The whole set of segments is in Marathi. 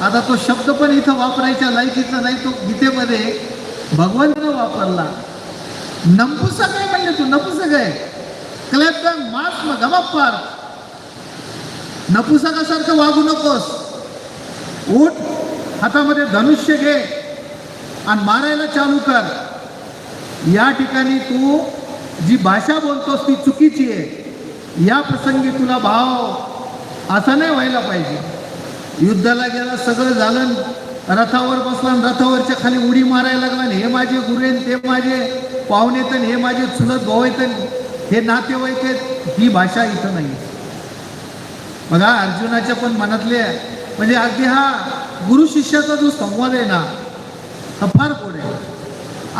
आता तो शब्द पण इथं वापरायच्या लायकीचा नाही तो गीतेमध्ये भगवंतानं वापरला. नपुसक आहे म्हणजे तू नपुसक आहे. क्लॅप मास मग गमापार नपुसकासारखं वागू नकोस. उठ हातामध्ये धनुष्य घे आणि मारायला चालू कर. या ठिकाणी तू जी भाषा बोलतोस ती चुकीची आहे. या प्रसंगी तुला भाव असा नाही व्हायला पाहिजे. युद्धाला गेला सगळं झालं रथावर बसला रथावरच्या खाली उडी मारायला लागला आणि हे माझे गुरेन ते माझे पाहुणे हे माझे चुलत भाऊ हे नातेवाईक आहेत ही भाषा इथं नाही. बघा अर्जुनाच्या पण मनातले म्हणजे अगदी हा गुरु शिष्याचा जो संवाद आहे ना हा फार गोड आहे.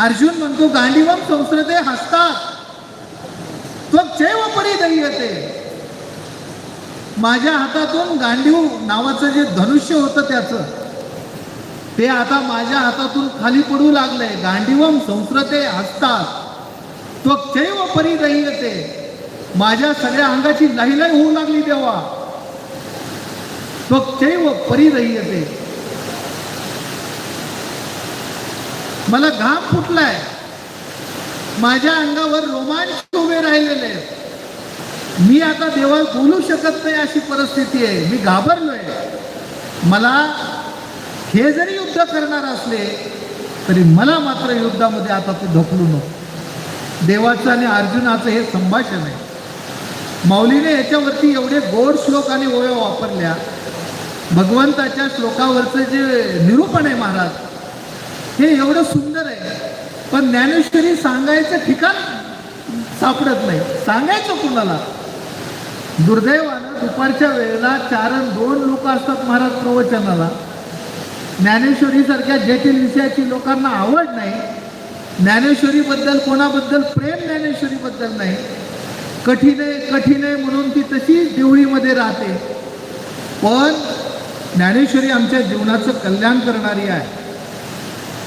अर्जुन म्हणतो गांधीवम संस्कृते हसतात त्वचैव येते माझ्या हातातून गांडीव नावाचं जे धनुष्य होतं त्याचं ते आता माझ्या हातातून खाली पडू लागलंय. गांडीवम संस्कृते हसतात. त्वचैव परिदह्यते. माझ्या सगळ्या अंगाची लहिलाई होऊ लागली तेव्हा. त्वचैव परिदह्यते. मला घाम फुटलाय. माझ्या अंगावर रोमांच उभे राहिलेले आहेत. मी आता देवा बोलू शकत नाही अशी परिस्थिती आहे. मी घाबरलोय. मला हे जरी युद्ध करणार असले तरी मला मात्र युद्धामध्ये आता तू ढकलू नको. देवाचं आणि अर्जुनाचं हे संभाषण आहे. माऊलीने याच्यावरती एवढे गोड श्लोक आणि ओव्या वापरल्या. भगवंताच्या श्लोकावरचं जे निरूपण आहे महाराज हे एवढं सुंदर आहे. पण ज्ञानेश्वरी सांगायचं ठिकाण सापडत नाही. सांगायचं कुणाला? दुर्दैवानं दुपारच्या वेळेला चार दोन लोक असतात महाराज प्रवचनाला. ज्ञानेश्वरीसारख्या जटिल विषयाची लोकांना आवड नाही. ज्ञानेश्वरीबद्दल कोणाबद्दल प्रेम ज्ञानेश्वरीबद्दल नाही. कठीण आहे कठीण आहे म्हणून ती तशीच देवळीमध्ये राहते. पण ज्ञानेश्वरी आमच्या जीवनाचं कल्याण करणारी आहे.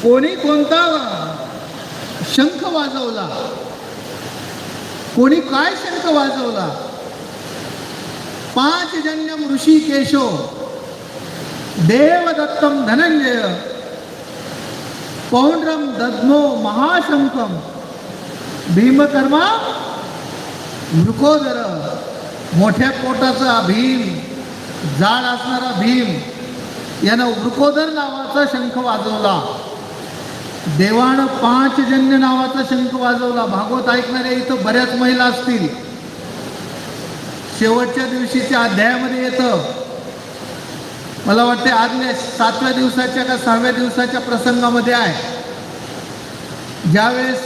कोणी कोणता शंख वाजवला? कोणी काय शंख वाजवला? पाच जन्यम ऋषी केशो देवदत्तम धनंजय पौंड्रम दद्मो महाशंकम भीमकर्मा मृकोदर मोठ्या पोटाचा भीम जाड असणारा भीम यानं वृकोदर नावाचा शंख वाजवला. देवानं पाच जन्य नावाचा शंख वाजवला. भागवत ऐकणाऱ्या इथं बऱ्याच महिला असतील. शेवटच्या दिवशीच्या अध्यायामध्ये येतं. मला वाटते आदल्या सातव्या दिवसाच्या का सहाव्या दिवसाच्या प्रसंगामध्ये आहे. ज्यावेळेस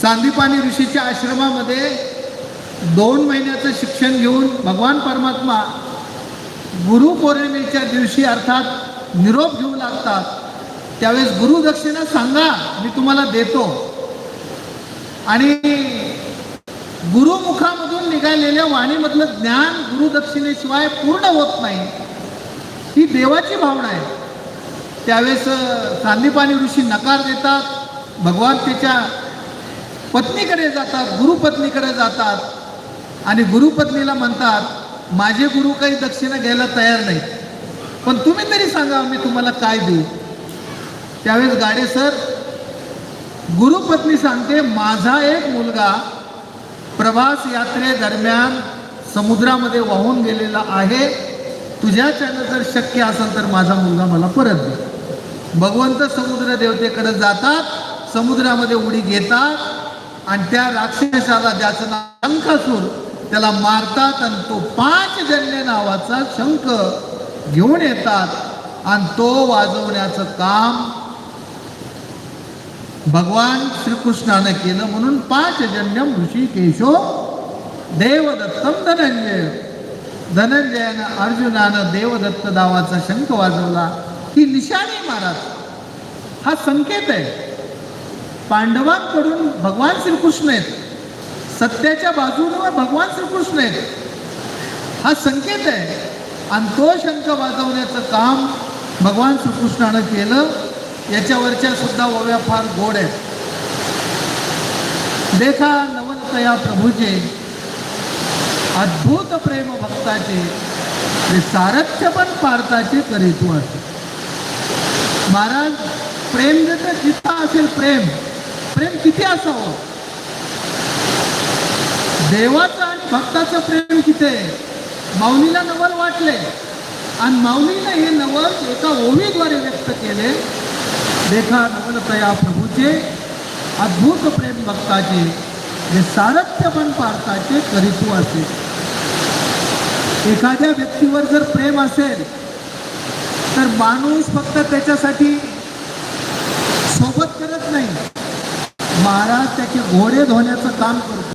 सांदीपानी ऋषीच्या आश्रमामध्ये दोन महिन्याचं शिक्षण घेऊन भगवान परमात्मा गुरुपौर्णिमेच्या दिवशी अर्थात निरोप घेऊ लागतात. त्यावेळेस गुरुदक्षिणा सांगा मी तुम्हाला देतो. आणि गुरुमुखामधून निघालेल्या वाणीमधलं ज्ञान गुरुदक्षिणेशिवाय पूर्ण होत नाही. ही देवाची भावना आहे. त्यावेळेस सांदीपानी ऋषी नकार देतात भगवान त्याच्या पत्नीकडे जातात गुरुपत्नीकडे जातात आणि गुरुपत्नीला म्हणतात माझे गुरु काही दक्षिणा घ्यायला तयार नाही पण तुम्ही तरी सांगा मी तुम्हाला काय देऊ? त्यावेळेस गाडे सर गुरुपत्नी सांगते माझा एक मुलगा प्रवास यात्रेदरम्यान समुद्रामध्ये वाहून गेलेला आहे. तुझ्याच्यानं जर शक्य असेल तर माझा मुलगा मला परत दे. भगवंत समुद्र देवतेकडे जातात समुद्रामध्ये उडी घेतात आणि त्या राक्षसाला ज्याचं नाव शंखासूर त्याला मारतात आणि तो पाच जन्य नावाचा शंख घेऊन येतात आणि तो वाजवण्याचं काम भगवान श्रीकृष्णानं केलं म्हणून पाच जन्यम ऋषी केशो देवदत्तम धनंजय. धनंजयानं अर्जुनानं देवदत्त दावाचा शंख वाजवला. ही निशाणी महाराज. हा संकेत आहे. पांडवांकडून भगवान श्रीकृष्ण आहेत. सत्याच्या बाजूने भगवान श्रीकृष्ण आहेत. हा संकेत आहे. आणि तो शंख वाजवण्याचं काम भगवान श्रीकृष्णानं केलं. याच्यावरच्या सुद्धा ओव्या फार गोड आहेत. देखा नवनतया प्रभूचे अद्भुत प्रेम भक्ताचे सारथ्य पण पारताचे करीतू असे महाराज प्रेम जर जिथं असेल प्रेम प्रेम किती असावं? देवाचं आणि भक्ताचं प्रेम किती? आहे माऊलीला नवल वाटले. आणि माऊलीने हे नवल एका ओवीद्वारे व्यक्त केले. देखा नवलतया प्रभूचे अद्भुत प्रेम भक्ताचे जे सारथ्य पण पारताचे करीतू असे. एखाद्या व्यक्तीवर जर प्रेम असेल तर माणूस फक्त त्याच्यासाठी सोबत करत नाही. महाराज त्याचे घोडे धुण्याचं काम करतो.